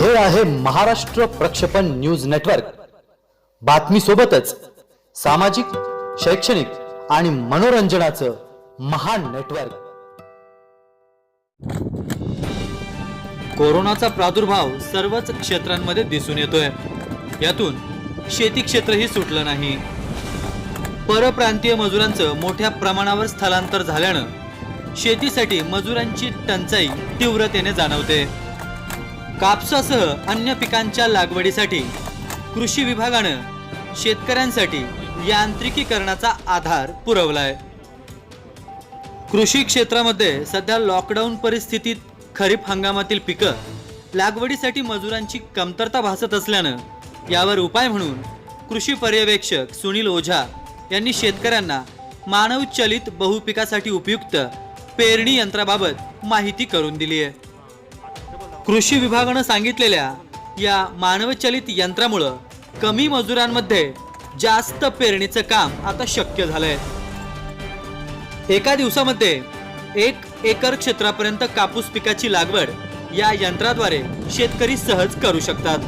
हे आहे महाराष्ट्र प्रक्षेपण न्यूज नेटवर्क. बातमी सोबतच सामाजिक शैक्षणिक आणि मनोरंजनाचं महान नेटवर्क. कोरोनाचा प्रादुर्भाव सर्वच क्षेत्रांमध्ये दिसून येतोय. यातून शेती क्षेत्रही सुटलं नाही. परप्रांतीय मजुरांचं मोठ्या प्रमाणावर स्थलांतर झाल्यानं शेतीसाठी मजुरांची टंचाई तीव्रतेने जाणवते. कापसासह अन्य पिकांच्या लागवडीसाठी कृषी विभागानं शेतकऱ्यांसाठी यांत्रिकीकरणाचा आधार पुरवलाय. कृषी क्षेत्रामध्ये सध्या लॉकडाऊन परिस्थितीत खरीप हंगामातील पिकं लागवडीसाठी मजुरांची कमतरता भासत असल्यानं यावर उपाय म्हणून कृषी पर्यवेक्षक सुनील ओझा यांनी शेतकऱ्यांना मानवचलित बहुपिकासाठी उपयुक्त पेरणी यंत्राबाबत माहिती करून दिली आहे कृषी विभागानं सांगितलेल्या या मानवचलित यंत्रामुळं कमी मजुरांमध्ये जास्त पेरणीचं काम आता शक्य झालंय. एका दिवसामध्ये एक एकर क्षेत्रापर्यंत कापूस पिकाची लागवड या यंत्राद्वारे शेतकरी सहज करू शकतात.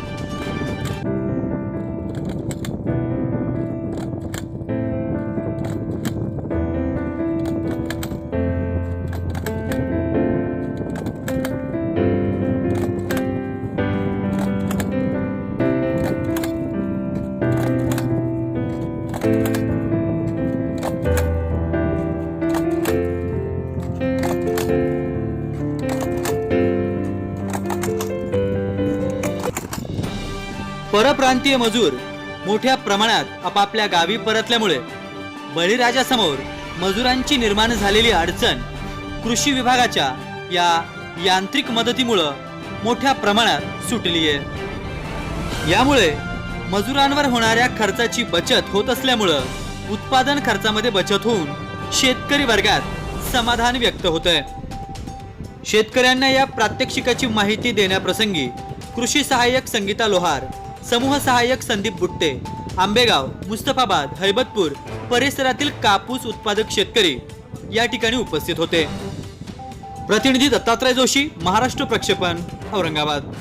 परप्रांतीय मजूर मोठ्या प्रमाणात आपापल्या गावी परतल्यामुळे बळीराजासमोर मजुरांची निर्माण झालेली अडचण कृषी विभागाच्या या यांत्रिक मदतीमुळं मोठ्या प्रमाणात सुटली आहे. यामुळे मजुरांवर होणाऱ्या खर्चाची बचत होत असल्यामुळं उत्पादन खर्चामध्ये बचत होऊन शेतकरी वर्गात समाधान व्यक्त होत आहे शेतकऱ्यांना या प्रात्यक्षिकाची माहिती देण्याप्रसंगी कृषी सहाय्यक संगीता लोहार समूह सहाय्यक संदीप बुट्टे आंबेगाव मुस्तफाबाद हैबतपूर परिसरातील कापूस उत्पादक शेतकरी या ठिकाणी उपस्थित होते. प्रतिनिधी दत्तात्रय जोशी महाराष्ट्र प्रक्षेपण औरंगाबाद.